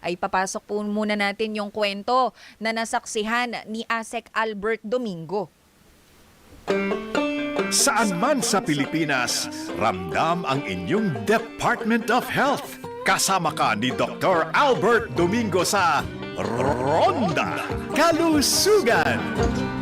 ay papasok po muna natin yung kwento na nasaksihan ni Asek Albert Domingo. Saan man sa Pilipinas, ramdam ang inyong Department of Health. Kasama ka ni Dr. Albert Domingo sa Ronda Kalusugan.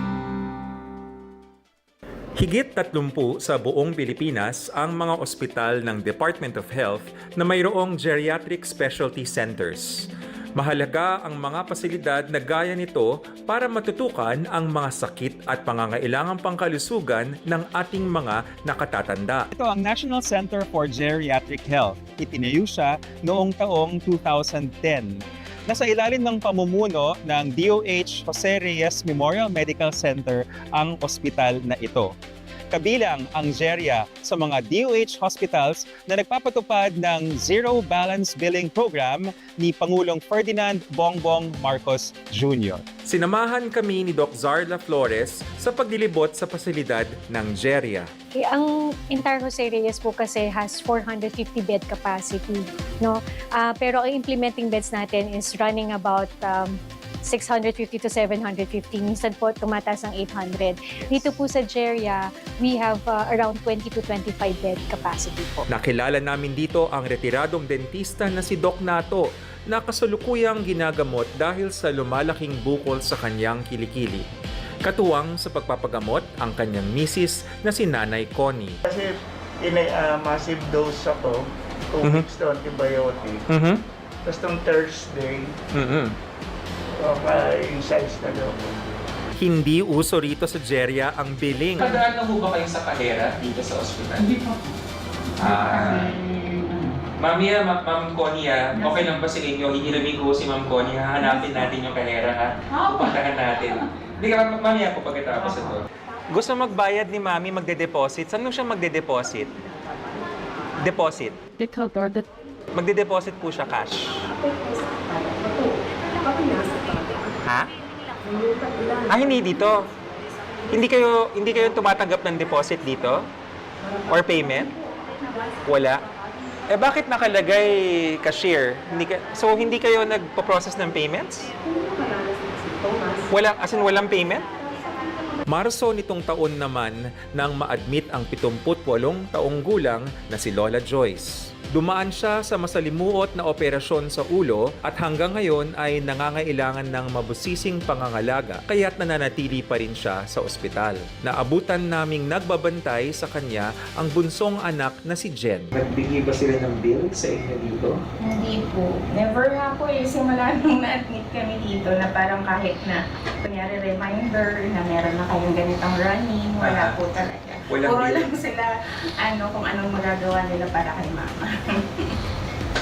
Higit 30 sa buong Pilipinas ang mga ospital ng Department of Health na mayroong geriatric specialty centers. Mahalaga ang mga pasilidad na gaya nito para matutukan ang mga sakit at pangangailangang pangkalusugan ng ating mga nakatatanda. Ito ang National Center for Geriatric Health. Itinayo siya noong taong 2010. Nasa ilalim ng pamumuno ng DOH Jose Reyes Memorial Medical Center ang ospital na ito. Kabilang ang GERIA sa mga DOH hospitals na nagpapatupad ng Zero Balance Billing Program ni Pangulong Ferdinand Bongbong Marcos Jr. Sinamahan kami ni Doc Zarla Flores sa paglilibot sa pasilidad ng Geria. Eh, ang entire Jose Reyes po kasi has 450 bed capacity, no? Ah, pero ang implementing beds natin is running about um, 650 to 750. Minsan po tumataas ng 800. Dito po sa Jeria, we have uh, around 20 to 25 bed capacity po. Nakilala namin dito ang retiradong dentista na si Doc Nato na kasalukuyang ginagamot dahil sa lumalaking bukol sa kanyang kilikili. Katuwang sa pagpapagamot ang kanyang misis na si Nanay Connie. Kasi in a uh, massive dose ako, two Mhm. weeks to antibiotic. Mhm. Tapos nung Thursday, Mhm. Pa-insize na daw. Hindi uso rito sa Jeria ang billing. Nagdaan na ho ba kayo sa kahera dito sa ospital? Hindi pa po. Ah, Mami, ah, Ma- Ma'am ah, okay lang ba sa inyo? Hihiramin ko si Ma'am Connie, hahanapin natin yung kahera ha. Pupuntahan natin. Hindi ka, Ma- Mami, ako pagkatapos ito. Gusto magbayad ni Mami magde-deposit. Saan siya magde-deposit? Deposit. Magde-deposit po siya cash. Ha? Ah, hindi dito. Hindi kayo hindi kayo tumatanggap ng deposit dito? Or payment? Wala. Eh bakit nakalagay cashier? Hindi ka, so hindi kayo nagpo-process ng payments? Wala, as in walang payment? Marso nitong taon naman nang ma-admit ang 78 taong gulang na si Lola Joyce. Dumaan siya sa masalimuot na operasyon sa ulo at hanggang ngayon ay nangangailangan ng mabusising pangangalaga kaya't nananatili pa rin siya sa ospital. Naabutan naming nagbabantay sa kanya ang bunsong anak na si Jen. Nagbigay ba sila ng bill sa inyo dito? Hindi po. Never nga po eh. Simula nung na-admit kami dito na parang kahit na kunyari reminder na meron na kayong ganitong running, wala Aha. po talaga. Walang Puro bill. lang sila ano kung anong magagawa nila para kay mama.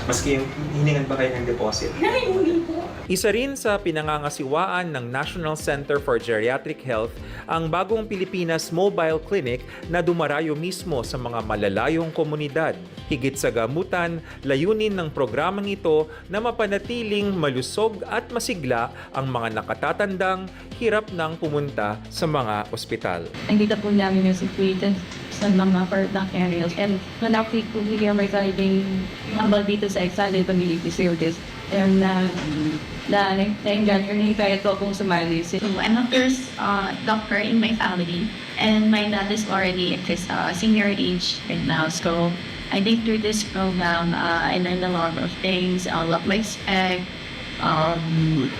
Maski hiningan ba kayo ng deposit? Hindi po. Isa rin sa pinangangasiwaan ng National Center for Geriatric Health ang bagong Pilipinas Mobile Clinic na dumarayo mismo sa mga malalayong komunidad. Higit sa gamutan, layunin ng programang ito na mapanatiling malusog at masigla ang mga nakatatandang hirap ng pumunta sa mga ospital. nakita po namin yung situation sa mga Pardac areas. And malapit po niya regarding about dito sa excited community service. And uh, na na-enjoy yung kaya to kung sumali. So I'm a first uh, doctor in my family, and my dad is already at his uh, senior age right now. So I think through this program, uh, I learned a lot of things. I love my spec, um,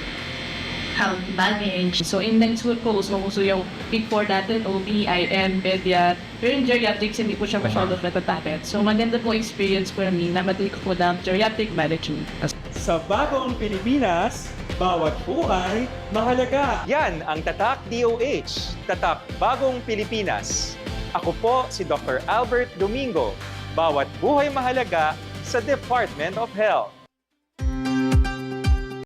how to manage. So in next school po, gusto ko yung before natin, OB, IM, Pedia. Pero yung geriatrics, hindi po siya masyado natatakit. So maganda po experience po namin na matuloy ko po ng geriatric management. Sa bagong Pilipinas, bawat buhay mahalaga. Yan ang Tatak DOH, Tatak Bagong Pilipinas. Ako po si Dr. Albert Domingo. Bawat buhay mahalaga sa Department of Health.